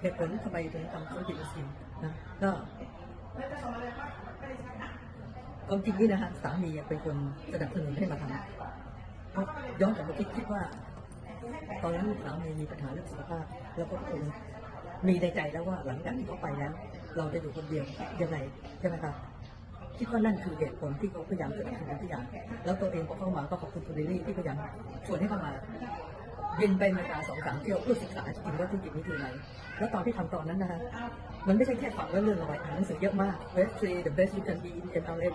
เหตุผลทำไมถึงทำธุรกิจสกินนะก็ความจริงนี่นะฮะสามีเป็นคนสนับสนุนให้มาทำเพราะย้อนกลับมาคิดคิดว่า ตอนนั้นสามีมีปัญหาเรื่องสุขภาพ แล้วก็คงมีในใจแล้วว่าหลังจากที่เขาไปแล้ว เราจะอยู่คนเดียวยังไงใช่ไหมครับคิดว่านั่นคือเหตุผลที่เขาพยายามสนับสนุนทุกอย่าง แล้วตัวเองพอเข้ามาก็ขอบคุณคุณลิลลี่ที่พยายามชวนให้เข้ามา บินไปอเมริกาสองสามเที่ยวเพื่อศึกษาจริงๆว่าธุรกิจนี้คืออะไรแล้วตอนที่ทำตอนนั้นนะฮะมันไม่ใช่แค่ฟังแล้วเรื่องอะไรอ่านหนังสือเยอะมาก Web 3 The Best You Can Be in MLM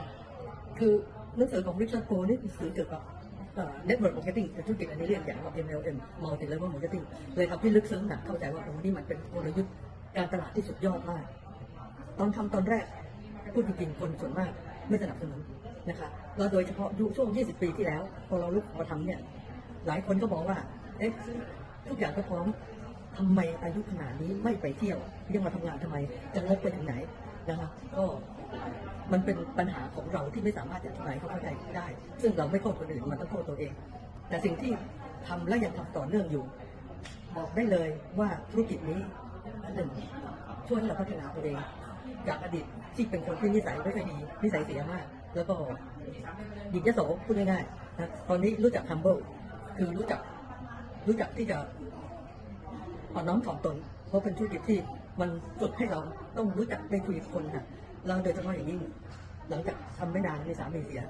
คือหนังสือของ Richard Cole นี่หนังสือเกี่ยวกับเอ่อ Network Marketing แต่ธุรกิจอันนี้เรียกอย่างว่า MLM Multi Level Marketing เลยทำให้ลึกซึ้งหนักเข้าใจว่าตรงนี้มันเป็นกลยุทธ์การตลาดที่สุดยอดมาก ตอนทำตอนแรกพูดจริงๆคนส่วนมากไม่สนับสนุนนะคะแล้วโดยเฉพาะยุคช่วง 20 ปีที่แล้ว พอเราลุกมาทำเนี่ย หลายคนก็บอกว่า เอ๊ะทุกอย่างก็พร้อมทำไมอายุขนาดนี้ไม่ไปเที่ยวยังมาทำงานทำไมจะงกไปถึงไหนนะคะก็มันเป็นปัญหาของเราที่ไม่สามารถจะอธิบายให้เขาเข้าใจได้ ซึ่งเราไม่โทษคนอื่นมันต้องโทษตัวเอง แต่สิ่งที่ทำและยังทำต่อเนื่องอยู่ บอกได้เลยว่าธุรกิจนี้หนึ่งช่วยให้เราพัฒนาตัวเอง จากอดีตที่เป็นคนที่นิสัยไม่ค่อยดีนิสัยเสียมาก แล้วก็หยิกยโสพูดง่ายๆนะตอนนี้รู้จัก humble คือรู้จัก รู้จักที่จะอ่อนน้อมถ่อมตน เพราะเป็นธุรกิจที่มันฝึกให้เราต้องรู้จักได้คุยกับคนค่ะเราโดยเฉพาะอย่างยิ่งหลังจากทำไม่นานมีสามีเสีย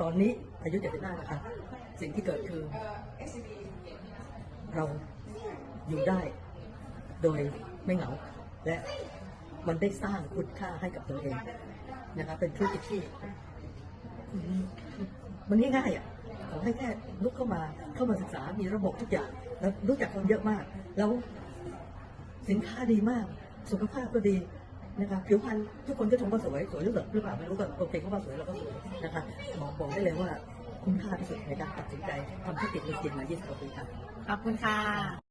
ตอนนี้อายุ75นะคะสิ่งที่เกิดคือ เราอยู่ได้ โดยไม่เหงา และมันได้สร้างคุณค่าให้กับตัวเองนะคะเป็นธุรกิจที่มมันง่ายๆอะ ขอให้แค่ลุกเข้ามาเข้ามาศึกษามีระบบทุกอย่าง แล้วรู้จักคนเยอะมาก แล้วสินค้าดีมาก สุขภาพก็ดีนะคะผิวพรรณทุกคนก็ชมว่าสวยสวยหรือเปล่าหรือเปล่าไม่รู้ก็โอเคเขาว่าสวยเราก็สวยนะคะบอกบอกได้เลยว่าคุ้มค่าที่สุดในการตัดสินใจทำธุรกิจในเชียงมา20กว่าปีค่ะขอบคุณค่ะ